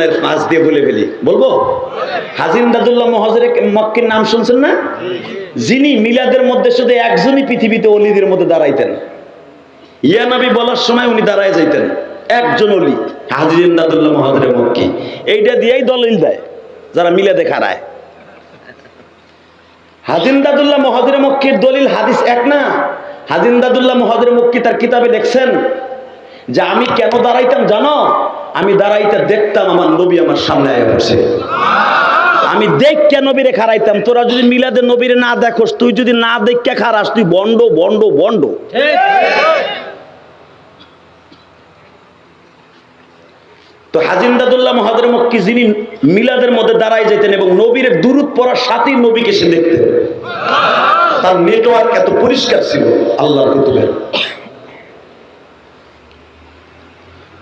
মনের পাঁচ দিয়ে বলে ফেলি। বলব? হাজিন দাদুল্লাহ মহাজের মক্কির নাম শুনছেন না? যিনি মিলাদের মধ্যে শুধু একজনই পৃথিবীতে অলিদের মধ্যে দাঁড়াইতেন। ইয়া নবী বলার সময় উনি দাঁড়ায় যাইতেন। একজন অলি হাজিন দাদুল্লাহ মহাজের মক্কি। এইটা দিয়েই দলিল দেয়, যারা মিলাদে খারায় হাজিন্দাদুল্লাহ মহাদির মক্কির দলিল হাদিস এক না? হাজিন্দাদুল্লাহ মহাদির মক্কি তার কিতাবে দেখছেন? যে আমি কেন দাঁড়াইতাম জানো? আমি দাঁড়াইতে দেখতাম আমার নবী আমার সামনে আয়া বসে। আমি দেখকে নবীরে খারাইতাম তোরা যদি মিলাদে নবীরে না দেখোস, তুই যদি না দেখকে খারাস তুই বন্ড বন্ড বন্ড। তো হাজিন্দাদুল্লাহ মহাদের মক্কি যিনি মিলাদের মধ্যে দাঁড়ায় যেতেন এবং নবীর দূরত পড়ার সাথেই নবীকে সে দেখতেন। তার নেটওয়ার্ক এত পরিষ্কার ছিল আল্লাহর কুতুবের।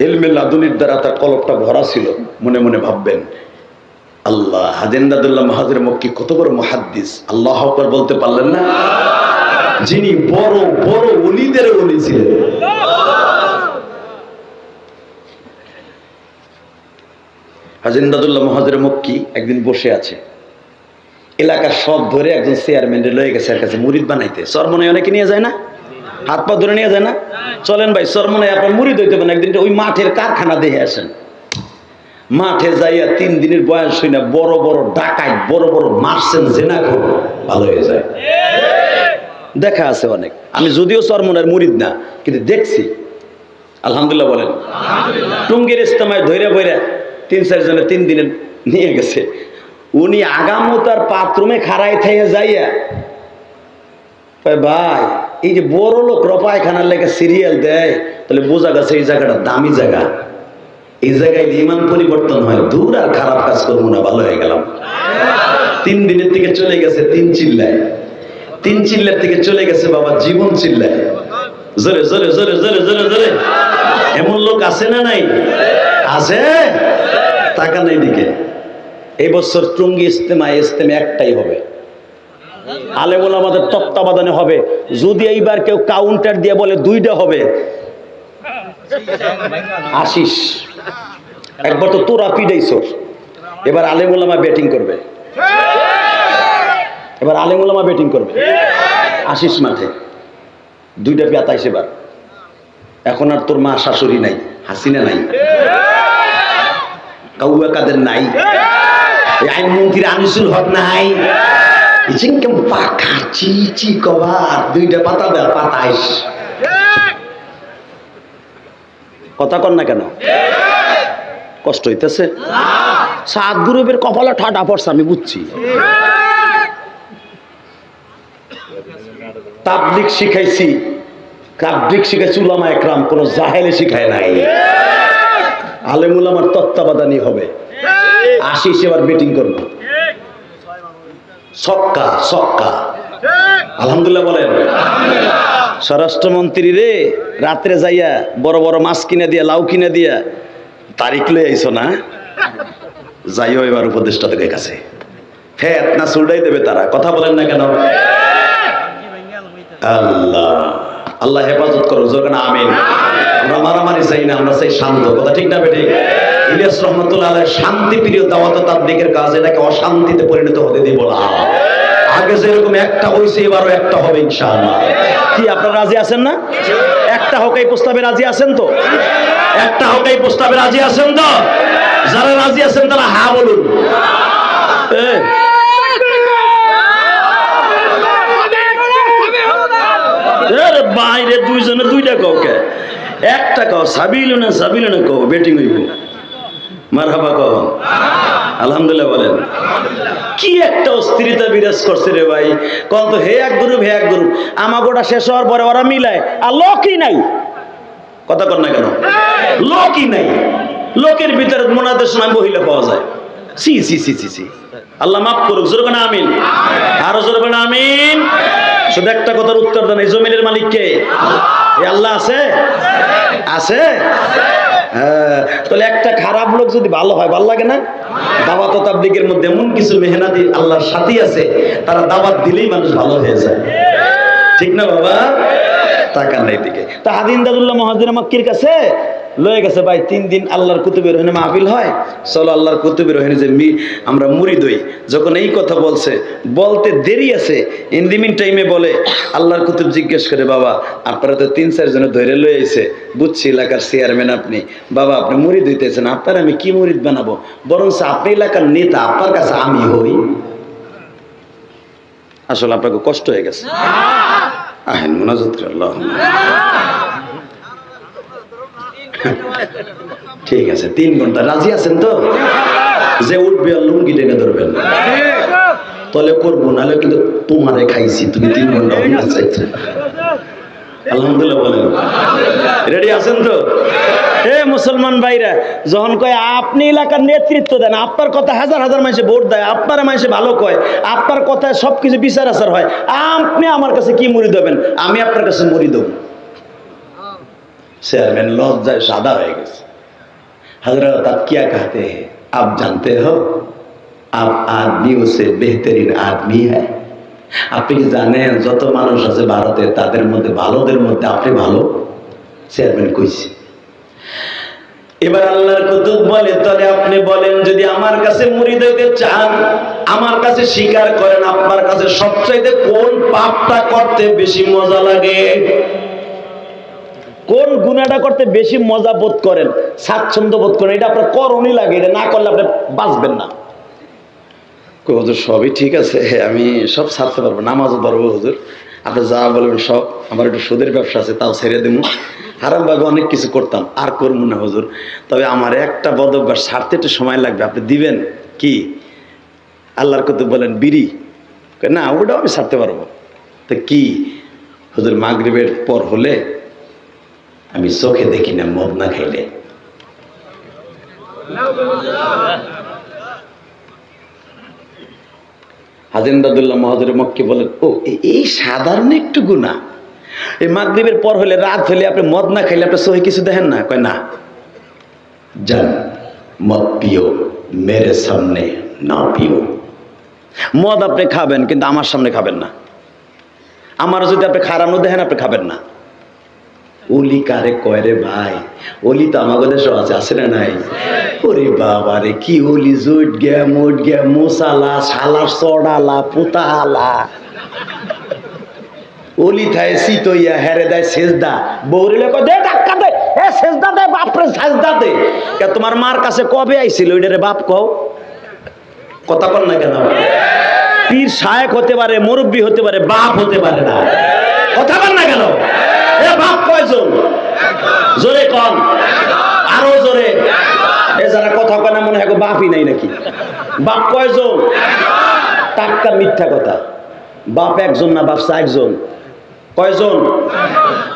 এলমে লাদুনির দ্বারা তার কলপটা ভরা ছিল। মনে মনে ভাববেন, আল্লাহ হাজেন্দাদুল্লাহ মাহাজের মক্কি কত বড় মহাদ্দিস। আল্লাহ আকবার বলতে পারলেন না? যিনি বড় বড় অলিদের অলি ছিলেন। হাজিন্দাদুল্লাহ মহাজের মক্কি একদিন বসে আছে। এলাকার সব ধরে একজন চেয়ারম্যানের লয়ে গেছে এর কাছে মুরিদ বানাইতে। সরমনে অনেকে নিয়ে যায় না? হাত পা ধরে নিয়ে যায় না? চলেন ভাই সরমনে আপনার মুরিদ হইতে পারেন একদিন ওই মাঠের কারখানা দেখে আসেন। মাঠে যাইয়া তিন দিনের বয়স হই না বড় বড় ডাকাই বড় বড় মারছেন জেনা করো ভালো হয়ে যায়। দেখা আছে অনেক। আমি যদিও সরমনের মুরিদ না কিন্তু দেখছি। আলহামদুলিল্লাহ বলেন। টুঙ্গির ইস্তেমায় ধৈর্য বইরা তিন চারজনে তিন দিনে নিয়ে গেছে। উনি আগামো তার বাথরুমে খাড়াই থেকে যাইয়া ভাই এই যে বড় লোক রপায়খানার লেগে সিরিয়াল দেয়, তাহলে বোঝা গেছে এই জায়গাটা দামি জায়গা। এই জায়গায় ইমান পরিবর্তন হয়, দূর আর খারাপ কাজ করব না, ভালো হয়ে গেলাম। তিন দিনের থেকে চলে গেছে, তিন চিল্লায়। তিন চিল্লার থেকে চলে গেছে বাবা, জীবন চিল্লায়। জোরে জোরে জোরে জোরে জোরে জোরে। এমন লোক আছে না নাই? আছে? টাকা নাই দিকে এই বছর টুঙ্গি ইস্তেমা ইস্তেমা একটাই হবে। আলেমুল আমাদের তত্ত্বাবধানে হবে। যদি এইবার কেউ কাউন্টার দিয়ে বলে দুইটা হবে, আশিস। একবার তো তোরা পিডাইছ এবার আলেমুলামা ব্যাটিং করবে। এবার আলেমুলামা ব্যাটিং করবে। আশিস মাঠে। দুইটা পেতাইস এবার। এখন আর তোর মা শাশুড়ি নাই, হাসিনা নাই। কাউয়া কাদের নাই। এই আইনমন্ত্রী আনিসুল হক নাই। জিঙ্কেম পাখা চি চি কভার দুইটা পাতা দেয় পাতাইস কথা কর না কেন? কষ্ট হইতেছে? সাত গ্রুপের কপালে ঠাটা পড়ছে, আমি বুঝছি। তাবলিক শিখাইছি। তাবলিক শিখাইছি উলামা একরাম, কোন জাহেলে শিখায় নাই। আলেমুল আমার তত্ত্বাবধানী হবে। আশিস এবার মিটিং করব। সক্কা সক্কা। আলহামদুলিল্লাহ বলেন। স্বরাষ্ট্রমন্ত্রী রে রাত্রে যাইয়া বড় বড় মাছ কিনে দিয়া লাউ কিনে দিয়া তারিখ লই আইছো না? যাইও এবার উপদেষ্টা থেকে কাছে। হ্যাঁ না সুলটাই দেবে তারা। কথা বলেন না কেন? আল্লাহ। আল্লাহ হেফাজত করো যখন আমিন। আমরা মারামারি চাই না, আমরা চাই শান্ত। কথা ঠিক না বেটে ইলিয়াস রহমতুল্লাহ শান্তি প্রিয় দাওয়াত দিকের কাজ এটাকে অশান্তিতে পরিণত হতে দিব না। আগে যেরকম একটা হয়েছে এবারও একটা হবে ইনশাআল্লাহ। কি, আপনারা রাজি আছেন না? একটা হোক এই প্রস্তাবে রাজি আছেন তো? একটা হোক এই প্রস্তাবে রাজি আছেন তো? যারা রাজি আছেন তারা হা বলুন। বাইরে দুইজনে দুইটা কাউকে একটা কাও সাবিল না সাবিল না কও, বেটিং হইব। মারহাবা কহ আলহামদুলিল্লাহ বলেন। কি একটা অস্থিরতা বিরাজ করছে রে ভাই। কল তো হে এক গ্রুপ, হে এক গ্রুপ। আমার গোটা শেষ হওয়ার পরে ওরা মিলায়, আর লোকই নাই। কথা কর না কেন? লোকই নাই। লোকের ভিতরে মোনাদের সময় মহিলা পাওয়া যায়। সি সি সি সি সি। আল্লাহ মাফ করুক, জোর না আমিন। আরও জোর না আমিন। শুধু একটা কথার উত্তর দেন, এই জমিনের মালিক কে? আল্লাহ আছে? আছে? হ্যাঁ। তাহলে একটা খারাপ লোক যদি ভালো হয়, ভালো লাগে না? দাওয়াত তাবলিগের মধ্যে এমন কিছু মেহনাতি আল্লাহর সাথী আছে, তারা দাওয়াত দিলেই মানুষ ভালো হয়ে যায়। ঠিক না বাবা? তাকান নাই দিকে তা হাদিন দাদুল্লাহ মহাজির মাক্কির কাছে? লয়ে গেছে ভাই তিন দিন আল্লাহর কুতুবের ওখানে মাহফিল হয়। চলো আল্লাহর কুতুবের ওখানে যে মি আমরা মুড়ি দই। যখন এই কথা বলছে বলতে দেরি আছে। ইন ইন্দিমিন টাইমে বলে আল্লাহর কুতুব জিজ্ঞেস করে বাবা আপনারা তো তিন চারজনে ধরে লয়ে আইছে। বুঝছি এলাকার চেয়ারম্যান আপনি। বাবা আপনি মুড়ি দইতেছেন আপনার আমি কি মুড়িদ বানাবো? বরং আপনি এলাকার নেতা আপনার কাছে আমি হই। আসলে আপনাকে কষ্ট হয়ে গেছে। আহেন মোনাজাত আল্লাহ ঠিক আছে তিন ঘণ্টা। রাজি আছেন তো? যে উঠবে আর লুঙ্গি টেনে ধরবেন তলে করব নাহলে কিন্তু তোমারে খাইছি তুমি তিন ঘণ্টা চাইছো আলহামদুলিল্লাহ বলেন। রেডি আছেন তো? এ মুসলমান ভাইরা যখন কয় আপনি এলাকার নেতৃত্ব দেন আপনার কথা হাজার হাজার মানুষে ভোট দেয় আপনার মানুষে ভালো কয় আপনার কথায় সব কিছু বিচার আচার হয় আপনি আমার কাছে কি মুড়ি দেবেন? আমি আপনার কাছে মুড়ি দেবো। চেয়ারম্যান লজ্জায় সাদা হয়ে গেছে हजरत आप क्या कहते हैं आप जानते हो आप आदमियों से बेहतरीन आदमी है আপনি কি জানেন যত মানুষ আছে ভারতে তাদের মধ্যে ভালোদের মধ্যে আপনি ভালো চেয়ারম্যান কইছে এবার আল্লাহর কুতুব বলে তাহলে আপনি বলেন যদি আমার কাছে মুড়ি দিতে চান আমার কাছে স্বীকার করেন আপনার কাছে সবচাইতে কোন পাপটা করতে বেশি মজা লাগে কোন গুণাটা করতে বেশি মজা বোধ করেন? স্বাচ্ছন্দ্য বোধ করেন। এটা আপনার করণই লাগে, এটা না করলে আপনি বাঁচবেন না। হুজুর, সবই ঠিক আছে। আমি সব ছাড়তে পারব, নামাজও পারব হুজুর। আপনি যা বলবেন সব, আমার একটু সুদের ব্যবসা আছে, তাও ছেড়ে দেবো হারামভাবে অনেক কিছু করতাম, আর করব না, হুজুর। তবে আমার একটা বদ ছাড়তে একটু সময় লাগবে, আপনি দিবেন? কি? আল্লাহর কত বলেন, বিড়ি। না, ওটাও আমি সারতে পারব। তো কি? হুজুর, মাগরিবের পর হলে আমি চোখে দেখি না মদ না খাইলে। হাজিন্দাদুল্লাহ মহাজুর মক্কি বলেন, ও এই সাধারণ একটু গুণা এই মাগরিবের পর হলে, রাত হলে আপনি মদ না খাইলে আপনি সহি কিছু দেখেন না? কয়, না। যান মদ পিও, মেরে সামনে না পিও। মদ আপনি খাবেন, কিন্তু আমার সামনে খাবেন না। আমার যদি আপনি খারানো দেখেন, আপনি খাবেন না। ওলি কারে কয় রে ভাই? ওলি তো আমাকে দেশে আছে আছে না নাই? ওরে বাবা রে, কি ওলি জুট গে, মুট গে মশালা শালা, সডালা, পুতালা। ওলি থায় সিতইয়া হেরে দেয় সেজদা। বৌরিলে কয়, দে ধাক্কা দে, এ সেজদা দে, বাপরে সেজদা দে। তোমার মার কাছে কবে আইছিল, ওইটা রে বাপ কও? কথা কর না কেন? পীর শায়েক হতে পারে, মুরব্বী হতে পারে, বাপ হতে পারে না। কথা বল না কেন? এ বাপ কয়জন? জোরে কন। আরও জোরে। এ যারা কথা কয় না, মনে হয় বাপই নাই নাকি? বাপ কয়জন? টাক্কা মিথ্যা কথা। বাপ একজন না বাপ একজন কয়জন?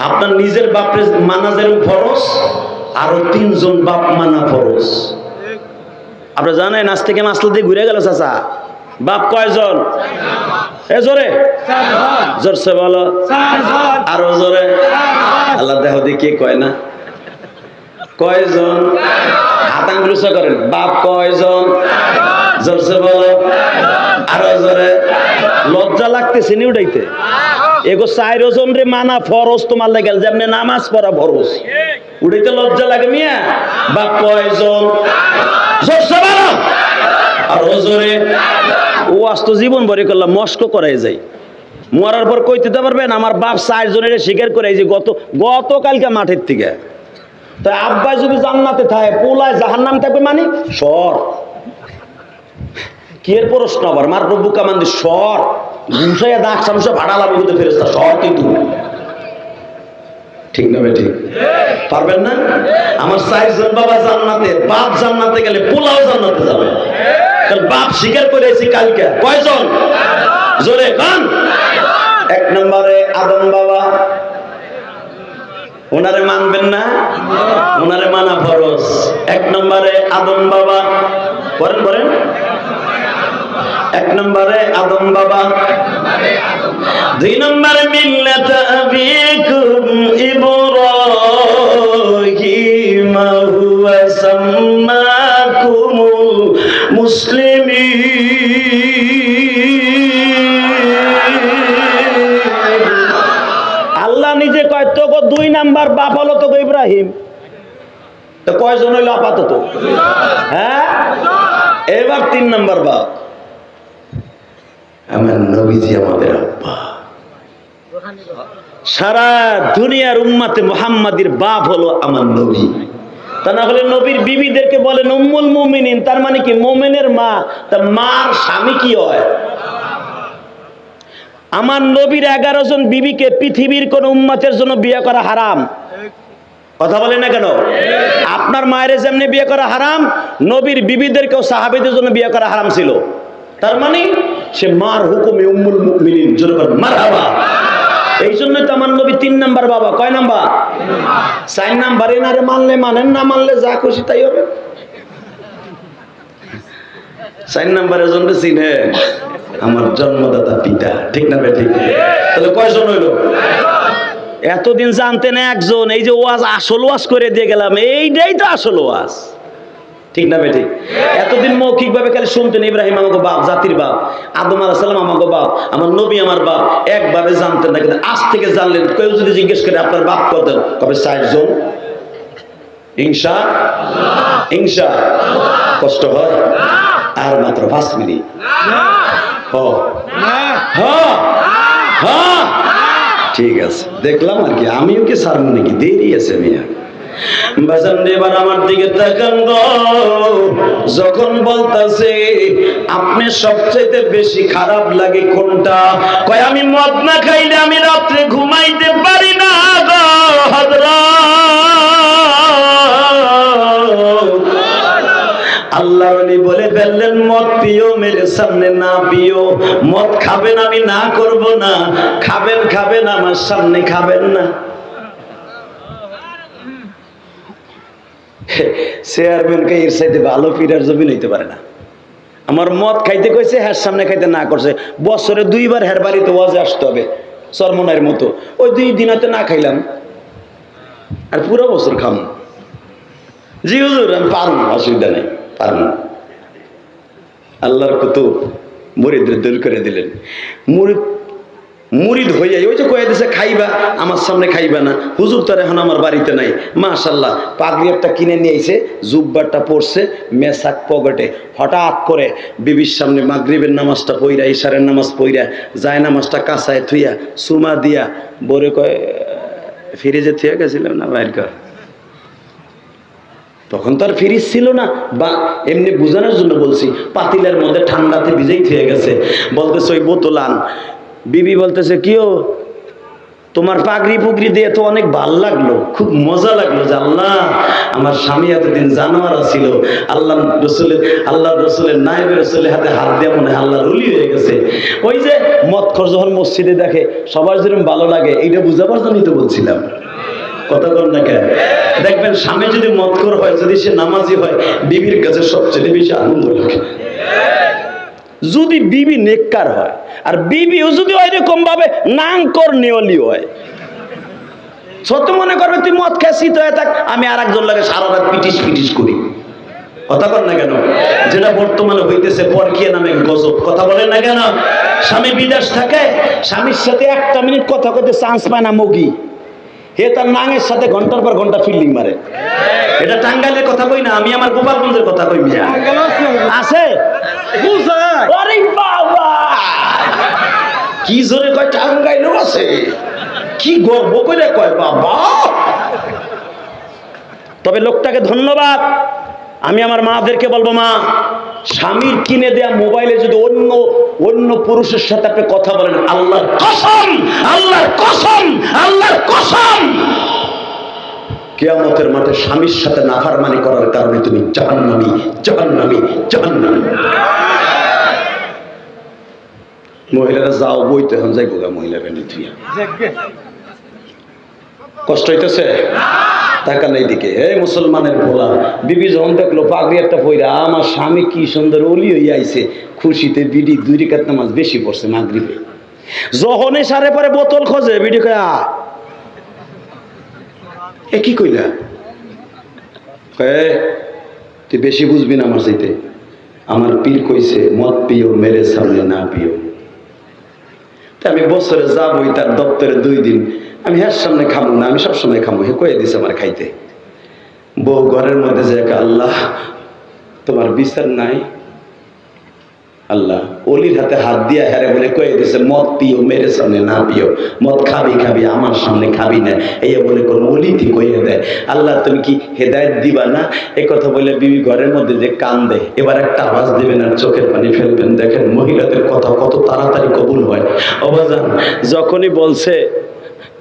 আপনার নিজের বাপরে মানা যেরকম ফরস আরও তিনজন বাপ মানা ফরস আপনারা জানেন, আজ থেকে মাসলা দিয়ে ঘুরে গেল চাচা। বাপ কয়জন? এ জোরে। জোরসে বলো। আরও জোরে। আল্লাহ দেহ কে কয় না? কয়জন? হাত আঙ্গুল করেন। বাপ কয়জন? জোরসে বলো। আরও জোরে। লজ্জা লাগতেছে নি উঠাইতে? এগো চার ওজন রে মানা ফরজ, তোমার লাগে যেমনি নামাজ পড়া ফরজ। উঠাইতে লজ্জা লাগে মিয়া? বাপ কয়জন? জোরসে বলো। আর ওজরে ও আস্ত জীবন ভরে করলাম, মস্ক করাই যায় মরার পর কইতে দিতে পারবেন, আমার বাপ চারজনের স্বীকার করে যে গত, গতকালকে মাঠের থেকে। তাই আব্বাই যদি জান্নাতে থাকে, পোলায় জাহার নাম থাকবে মানে সর কি এর প্রশ্ন আবার? মার প্রভু কামান্দি সর ঘুষাইয়া দাগ সামসা ভাড়া লাগবে কিন্তু ফেরেস্তা সর কিন্তু। ঠিক না ভাই ঠিক পারবেন না? আমার চারজন বাবা জান্নাতে, বাপ জান্নাতে গেলে পোলাও জান্নাতে যাবে। বাপ স্বীকার করেছি কালকে। কয়জন? জোরে কান। এক নম্বরে আদম বাবা। ওনারে মানবেন না? ওনারে মানা ফরজ। এক নম্বরে আদম বাবা। করেন করেন এক নম্বরে আদম বাবা। দুই নম্বরে মিল্লাত আবিকুম ইব্রাহিম হুয়া মুসলিমিন আল্লাহ নিজে কয় তোকে দুই নাম্বার বাপ হলো তোকে ইব্রাহিম। তো কয়জন হইল আপাতত? হ্যাঁ? এবার তিন নাম্বার বাপ। আমার নবীজি আমাদের আব্বা। সারা দুনিয়ার উম্মাতে মোহাম্মদের বাপ হলো আমার নবী। তা না হলে নবীর বিবিদেরকে বলেন উম্মুল মুমিনিন তার মানে কি, মোমেনের মা, তার মার স্বামী কি হয়? আমার নবীর এগারো জন বিবিকে পৃথিবীর কোন উম্মাতের জন্য বিয়ে করা হারাম। কথা বলেন না কেন? আপনার মায়ের যেমনি বিয়ে করা হারাম, নবীর বিবিদেরকেও সাহাবিদের জন্য বিয়ে করা হারাম ছিল। তার মানে সে মার হুকুমে উম্মুল মুমিনিন, জোরে বলেন, মারহাবা এই জন্যই তো আমার নবী তিন নাম্বার বাবা। কয় নাম্বার? চার নাম্বার। এনারে মানলে মানেন, না মানলে যা খুশি তাই হবে। চার নাম্বারের জন্য চিনেন আমার জন্মদাতা পিতা। ঠিক না ঠিক তাহলে কয়জন হইল? এতদিন জানতেন একজন, এই যে ওয়াজ আসল ওয়াজ করে দিয়ে গেলাম, এইটাই তো আসল ওয়াজ। ঠিক না বেঠিক এতদিন মৌখিক ভাবে খালি শুনতেন ইব্রাহিম আমাকে বাপ জাতির বাপ আদম আলাহ সাল্লাম আমাকে বাপ আমার নবী আমার বাপ একভাবে জানতেন না কিন্তু আজ থেকে জানলেন কেউ যদি জিজ্ঞেস করে আপনার বাপ কত? কবে ষাট জন? হিংসা হিংসা কষ্ট হয়? আর মাত্র পাঁচ মিনিট। ঠিক আছে। দেখলাম আর কি আমিও কি সারবো নাকি? দেরি আছে মিয়া। বাজান আমার দিকে তাকান যখন বলতাছে, আপনি সবচেয়ে বেশি খারাপ লাগে কোনটা? কয়, আমি মদ না খাইলে আমি রাত্রে ঘুমাইতে পারি না গো হযরত। আল্লাহ আলী বলে ফেললেন, মদ পিও, মেরে সামনে না পিও। মদ খাবেন আমি না করব না। খাবেন খাবেন, আমার সামনে খাবেন না। চেয়ারম্যানকে এর সাইডে ভালো ফিরার জমিন হইতে পারে না। আমার মদ খাইতে কইছে, হ্যার সামনে খাইতে না করছে। বছরে দুইবার হ্যার বাড়িতে ওয়াজে আসতে হবে চরমনের মতো। ওই দুই দিনাতে না খাইলাম। আর পুরো বছর খাম। জি হুজুর, আমি পারব অসুবিধা নেই, পারব আল্লাহর কত মুরিদরে দূর করে দিলেন। মুরিদ মুরিদ হয়ে ওই যে কয়ে দিছে, খাইবা, আমার সামনে খাইবা না। হুজুর তার এখন আমার বাড়িতে নাই। মাশাল্লাহ পাগড়ি একটা কিনে নিয়ে এসে জুব্বারটা পড়ছে মেসাক পকেটে। হঠাৎ করে বিবির সামনে মাগরিবের নামাজটা পইরা, ইশারের নামাজ পইরা, যায় নামাজটা কাঁচায় থুইয়া, সুমা দিয়া বরে কয়, ফিরিজে থুয়ে গেছিলাম না বাইর কর। তখন তো আর ফ্রিজ ছিল না। বা এমনি বোঝানোর জন্য বলছি, পাতিলের মধ্যে ঠান্ডাতে ভিজেই থেকে গেছে। বলতেছে, ওই বোতল আন। বিবি বলতেছে কিও তোমার পাগড়ি পুগড়ি দিয়ে তো অনেক ভালো লাগল, খুব মজা লাগল যে আল্লাহ, আমার স্বামী এতদিন জানোয়ার ছিল। আল্লাহ রসুলের আল্লাহ রসুলের নাইব রসুলের হাতে হাত দিয়ে মনে আল্লাহ রুলি হয়ে গেছে। ওই যে মৎখর যখন মসজিদে দেখে, সবার যেরকম ভালো লাগে, এইটা বুঝাবার জন্যই তো বলছিলাম। কথা বল না কেন? দেখবেন স্বামী যদি মতকর হয়, যদি সে নামাজি হয়, বিবির কাছে সবচেয়ে বেশি আনন্দ লাগে। যদি বিবি নেককার হয়, আর বিবিও যদি ওই রকম ভাবে নাংকর নেওয়ালি হয় সত্য মনে করবে তুই মদ খেয়ে শীত হয়ে থাক, আমি আর একজন লাগে সারা রাত পিটিস পিটিস করি। কথা বল না কেন? যেটা বর্তমানে হইতেছে পরকিয়া নামে গজব। কথা বলেন না কেন? স্বামী বিদেশ থাকে, স্বামীর সাথে একটা মিনিট কথা কইতে চান্স পায় না মগি। হে তার নাঙের সাথে ঘণ্টার পর ঘণ্টা ফিল্ডিং মারে। এটা টাঙ্গাইলের কথা কই না আমি আমার গোপালগঞ্জের কথা কই মিয়া। আছে? কি জোরে কয় টাঙ্গাইলেও আছে। কি গর্ব করে কয় বাবা! তবে লোকটাকে ধন্যবাদ। আমি আমার মাদেরকে বলব মা স্বামীর কিনে দেয়া মোবাইলে যদি অন্য অন্য পুরুষের সাথে আপনি কথা বলেন, আল্লাহর কসম আল্লাহর কসম আল্লাহর কসম। কেয়ামতের মাঠে স্বামীর সাথে নাফারমানি করার কারণে তুমি জাহান্নামি জাহান্নামি জাহান্নামি। মহিলারা যাও, বইতে হন, যাইব গা মহিলারা নিথিয়া কষ্ট হইতেছে? তাকান এইদিকে এই মুসলমানের পোলা বিবি যখন দেখল পাগড়ি একটা পইরা, আমার স্বামী কি সুন্দর অলি হইয়া আইছে। খুশিতে বিডি দুই রেখাত নামাজ বেশি পড়ছে মাগরিবে। যখনই সারে পরে বোতল খোঁজে, বিডি কয়া এ কি কইলা? তুই বেশি বুঝবি না আমার চাইতে। আমার পীর কইছে, মদ পিও, মেরে সামনে না পিও। তা আমি বছরে যাবই তার দপ্তরে দুই দিন। আমি হ্যার সামনে খাব না, আমি সবসময় খাব হে কয়ে দিছে আমার খাইতে। বউ ঘরের মধ্যে যে আল্লাহ, তোমার বিচার নাই আল্লাহ, অলির হাতে হাত দিয়া হেরে বলে কয়ে দিছে, মদ পিও, মেরে সামনে না পিও, মদ খাবি খাবি, আমার সামনে খাবি না। এই বলে, কোন অলিতি কয়ে দেয় আল্লাহ, তুমি কি হেদায়ত দিবা না? এ কথা বলে বিবি ঘরের মধ্যে যে কান দেয় এবার একটা আওয়াজ দেবেন আর চোখের পানি ফেলবেন। দেখেন মহিলাদের কথা কত তাড়াতাড়ি কবুল হয়। অবাজান, যখনই বলছে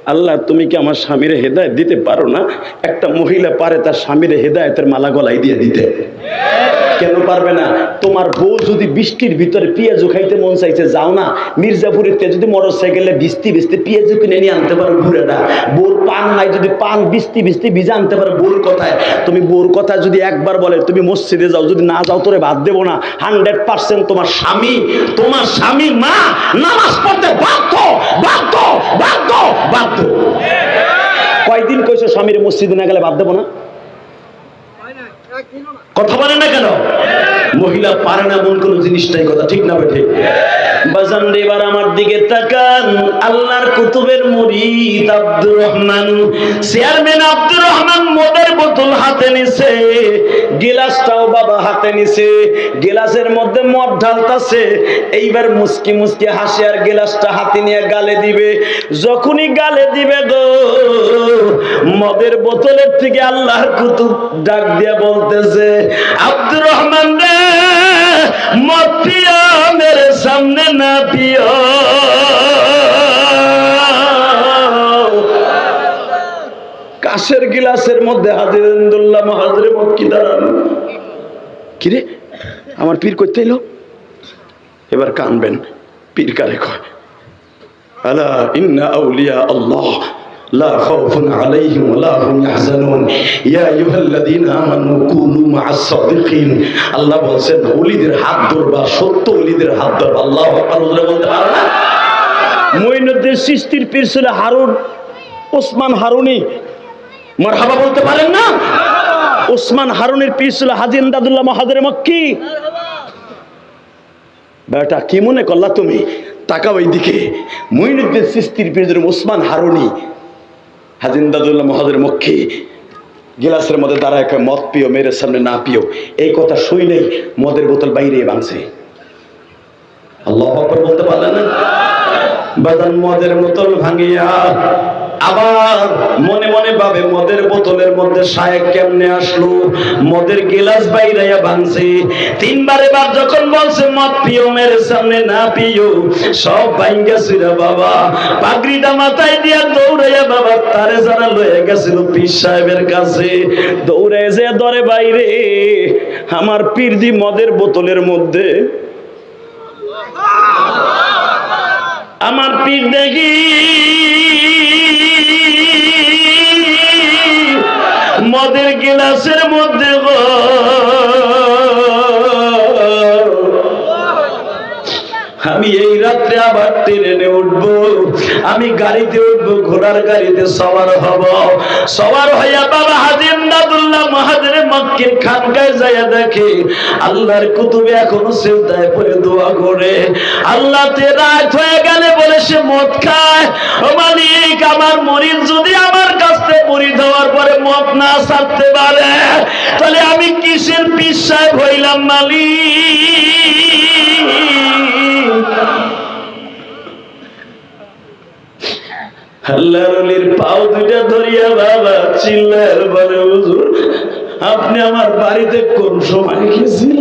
আল্লাহ, তুমি কি আমার স্বামীর হেদায়ত দিতে পারো না? একটা মহিলা পারে তার স্বামীর হেদায়তের মালা গলায় দিয়ে দিতে। কেন পারবে না? তোমার বউ যদি বৃষ্টির ভিতরে পেঁয়াজু খাইতে মন চাইছে, যাও না। মির্জাপুরের তে যদি মোটর সাইকেলে বিস্তি বিস্তি পেঁয়াজু কিনে নিয়ে আনতে পারো ঘুরেটা বোর পান নাই যদি পান বিস্তি বিস্তি ভিজে আনতে পারো বোর কথায়। তুমি বোর কথা যদি একবার বলে, তুমি মসজিদে যাও, যদি না যাও, তোরে ভাত দেবো না। হান্ড্রেড পার্সেন্ট তোমার স্বামী তোমার স্বামী মা নামাজ পড়তে বাধ্য বাধ্য বাধ্য। বাধ্য কয়দিন কইছো স্বামীর মসজিদে না গেলে বাদ দেবো না? কথা বলে না কেন? মহিলা পারে না এমন কোন জিনিসটাই কথা ঠিক না ঠিক বাজান এবার আমার দিকে তাকান। আল্লাহর কুতুবের আব্দুর রহমান। চেয়ারম্যান আব্দুর রহমান মদের বোতল হাতে নিছে, গিলাসটাও বাবা হাতে নিছে, গিলাসের মধ্যে মদ ঢালতাছে। এইবার মুসকি মুসকি হাসি আর গিলাসটা হাতে নিয়ে গালে দিবে। যখনই গালে দিবে গো, মদের বোতলের থেকে আল্লাহর কুতুব ডাক দিয়ে বলতেছে, আব্দুর রহমান রে মদ পিও মেরে সামনে না পিও কাশের গিলাসের মধ্যে হাজিরুল্লাহ মহাজরে মক্কি দাঁড়ানো। কিরে, আমার পীর করতে এলো? এবার কানবেন, পীর কারে কয়, আলা ইন্না আউলিয়া আল্লাহ। لا خوف عليهم ولا هم يحزنون يا ايها الذين امنوا كونوا مع الصادقين আল্লাহ বলছেন ওলিদের হাত ধরবা সত্য ওলিদের হাত ধরবা আল্লাহ আকবার বলতে বলতে পারো না মঈনুদ্দিন সৃষ্টির পীর ছিল হারুন ওসমান হারুনি মারহাবা বলতে পারেন না ওসমান হারুনের পীর ছিল হাজি ইমদাদুল্লাহ মাহাদের মক্কি বেটা কি মনে করলা তুমি টাকা ওই দিকে মঈনুদ্দিন সৃষ্টির পীর ওসমান হারুনি হাজিন্দাদুল্লাহ মহাদের মক্ষী গিলাসের মধ্যে দাঁড়ায় একটা মদ পিও মেয়ের সামনে না পিও। এই কথা শুই নেই, মদের বোতল বাইরে ভাঙছে। আল্লাহ বলতে পারলেন বাদান মদের বোতল ভাঙিয়া আবার মনে মনে ভাবে, মদের বোতলের মধ্যে শায়েক কেমনে আসলো? মদের গিলাস বাইরাইয়া ভাঙছে। তিনবার এবার যখন বলছে, মদ পিও, মেরে সামনে না পিও। সব ভাঙ্গা ছিল বাবা। পাগড়িটা মাথায় দিয়া দৌড়াইয়া বাবা, তারে যারা লয়ে গেছিল পীর সাহেবের কাছে। দৌড়ে যে দরে বাইরে, আমার পীর দি মদের বোতলের মধ্যে। আমার পীর দেখি মদের গিলাসের মধ্যে আমি এই রাত্রে আবার ট্রেনে উঠব। আমি গাড়িতে উঠব, ঘোড়ার গাড়িতে সবার হব। সবার হইয়া বাবা হাজির নাদুল্লাহ মহাদের মক্কির খানকায় যাইয়া দেখে আল্লাহর কুতুবে এখনও সেজদায় পড়ে দোয়া করে। আল্লাহ তে রাত হয়ে গেলে বলে, সে মদ খায়। ও আমার মরিদ যদি আমার কাছে মরিদ হওয়ার পরে মদ না ছাড়তে পারে, তাহলে আমি কিসের পিসায় হইলাম মালিক? আল্লাহর পাও দুইটা ধরিয়া বাবা চিল্লার বলে হুজুর আপনি আমার বাড়িতে কোন সময় গেছিলেন?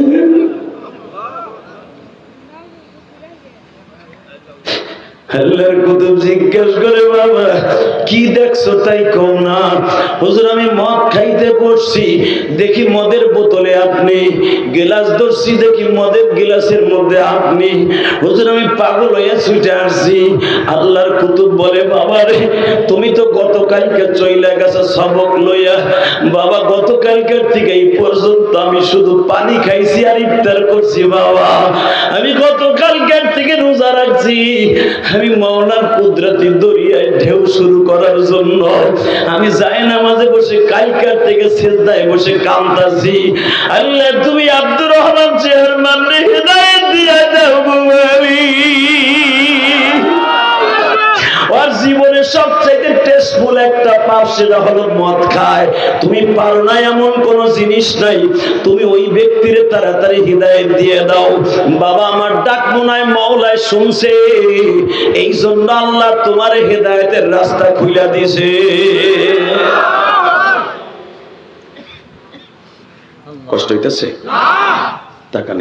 আল্লাহর কুতুব জিজ্ঞেস করে, বাবা, কি দেখছ? তাই কও না। হুজুর, আমি মদ খাইতে বসছি। দেখি মদের বোতলে আপনি, গিলাস ধরছি, দেখি মদের গিলাসের মধ্যে আপনি। হুজুর, আমি পাগল হইয়া ছুটে আসছি। আল্লাহর কুতুব বলে, বাবা রে, তুমি তো গতকালকে চইলা গেছো সবক লইয়া। বাবা, গতকালকের থেকে এই পর্যন্ত আমি শুধু পানি খাইছি আর ইফতার করছি, বাবা। আমি গতকালকের থেকে রোজা রাখছি। আমি মাওলার কুদরতি দরিয়ায় ঢেউ শুরু করার জন্য। আমি যাই না মাঝে বসে, কালকার থেকে সেজদায় বসে কান্দাছি আল্লাহ, তুমি আব্দুর রহমান চেয়ারম্যান রে হেদায়েত দিয়া দাও গো মালিক। ওর টেস্টফুল একটা পাপ সেটা হলো মদ খায়। তুমি পারো না এমন কোন জিনিস নাই। তুমি ওই ব্যক্তির তাড়াতাড়ি হৃদায়ত দিয়ে দাও। বাবা আমার ডাক মনায় মাওলায় শুনছে। এই জন্য আল্লাহ তোমার হৃদায়তের রাস্তা খুলে দিছে কষ্ট হইতেছে? টাকা